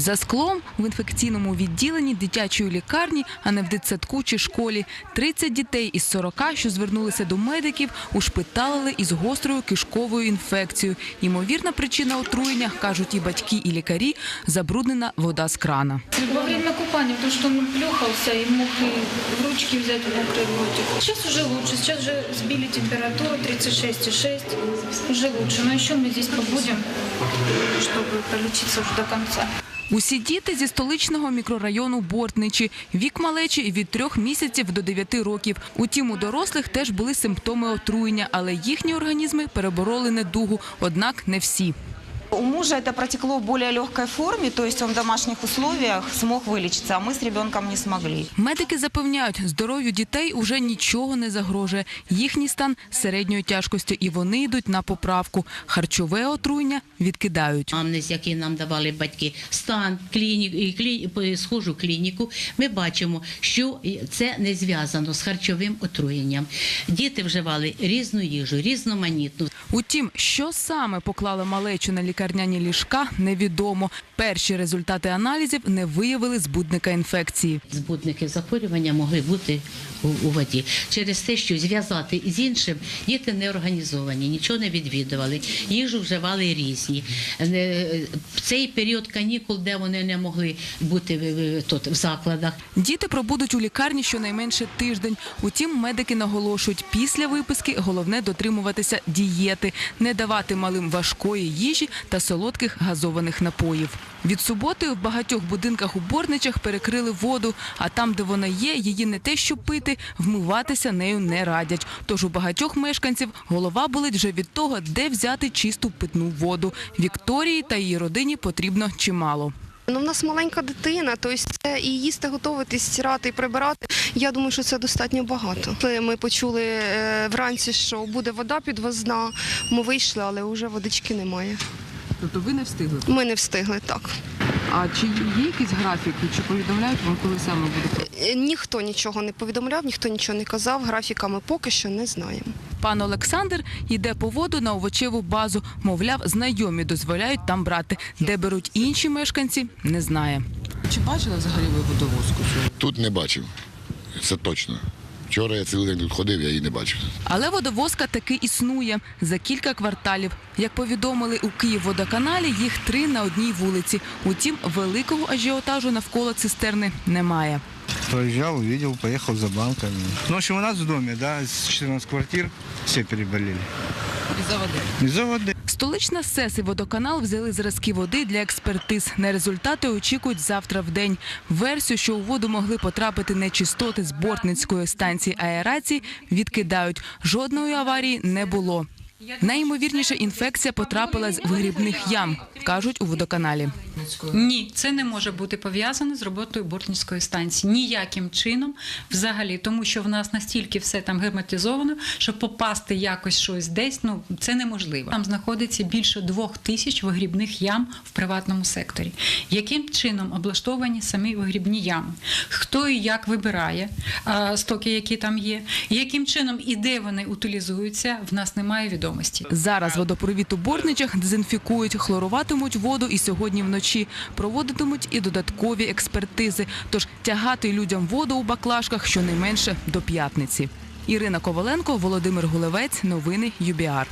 За склом в інфекційному відділенні дитячої лікарні, а не в дитсадку чи школі. 30 дітей із 40, що звернулися до медиків, ушпиталили із гострою кишковою інфекцією. Ймовірна причина отруєння, кажуть і батьки, і лікарі, забруднена вода з крана. Во время купания, потому что он плюхался и мог и в ручки взять в мокрый ротик. Сейчас уже лучше, сейчас уже сбили температуру 36,6, уже лучше. Но еще мы здесь побудем, чтобы пролечиться уже до конца. Усі діти зі столичного мікрорайону Бортничі. Вік малечі від трьох місяців до дев'яти років. Утім, у дорослих теж були симптоми отруєння, але їхні організми перебороли недугу, однак не всі. У мужа это протекло в более легкой форме, то есть он в домашних условиях смог вылечиться, а мы с ребенком не смогли. Медики запевняють, здоров'ю дітей уже нічого не загрожує. Їхній стан середньої тяжкості, і вони йдуть на поправку. Харчове отруєння відкидають. Амнез, який нам давали батьки, стан, клінік, і клі, по- схожу клініку, ми бачимо, що це не зв'язано з харчовим отруєнням. Діти вживали різну їжу, різноманітну. Утім, що саме поклало малечу на лікарняні ліжка, невідомо. Перші результати аналізів не виявили збудника інфекції. Збудники захворювання могли бути у, у воді. Через те, що зв'язати з іншим діти не організовані, нічого не відвідували, їжу вживали різні. В цей період канікул, де вони не могли бути тут в закладах, Діти пробудуть у лікарні щонайменше тиждень. Утім, медики наголошують, після виписки головне дотримуватися дієти, не давати малим важкої їжі та солодких газованих напоїв. Від суботи в багатьох будинках у Борничах перекрили воду, а там, де вона є, її не те, що пити, вмиватися нею не радять. Тож у багатьох мешканців голова болить вже від того, де взяти чисту питну воду. Вікторії та її родині потрібно чимало. Ну, в нас маленька дитина, тобто і їсти, готувати, стирати, і прибирати. Я думаю, що це достатньо багато. Ми почули е, вранці, що буде вода підвозна. Ми вийшли, але вже водички немає. Тобто ви не встигли. Ми не встигли так. А чи є якісь графіки, чи повідомляють вам, коли саме буде? Е, Ніхто нічого не повідомляв, ніхто нічого не казав. Графіка ми поки що не знаємо. Пан Олександр йде по воду на овочеву базу. Мовляв, знайомі дозволяють там брати. Де беруть інші мешканці, не знає. Чи бачили взагалі ви водовозку? Тут не бачив. Це точно. Вчора я цілий день тут ходив, я її не бачив. Але водовозка таки існує за кілька кварталів. Як повідомили у Київводоканалі, їх три на одній вулиці. Утім, великого ажіотажу навколо цистерни немає. Проезжал, увидел, поехал за банками. Ну, в общем, у нас в доме, да, з 14 квартир все переболели. Із-за води. Із-за води. Столична СЕС і водоканал взяли зразки води для експертиз. На результати очікують завтра в день. Версію, що у воду могли потрапити нечистоти з бортницької станції аерації, відкидають. Жодної аварії не було. Найімовірніше інфекція потрапила з вигрібних ям, кажуть у водоканалі. Ні, це не може бути пов'язано з роботою бортницької станції ніяким чином, взагалі, тому що в нас настільки все там герметизовано, що попасти якось щось десь, ну це неможливо. Там знаходиться більше двох тисяч вигрібних ям в приватному секторі. Яким чином облаштовані самі вигрібні ями? Хто і як вибирає а, стоки, які там є? Яким чином і де вони утилізуються? В нас немає відомості. Зараз водопровід у Бортничах дезінфікують, хлоруватимуть воду і сьогодні вночі. Проводитимуть і додаткові експертизи. Тож тягати людям воду у баклажках щонайменше до п'ятниці. Ірина Коваленко, Володимир Гулевець. Новини ЮБІАР.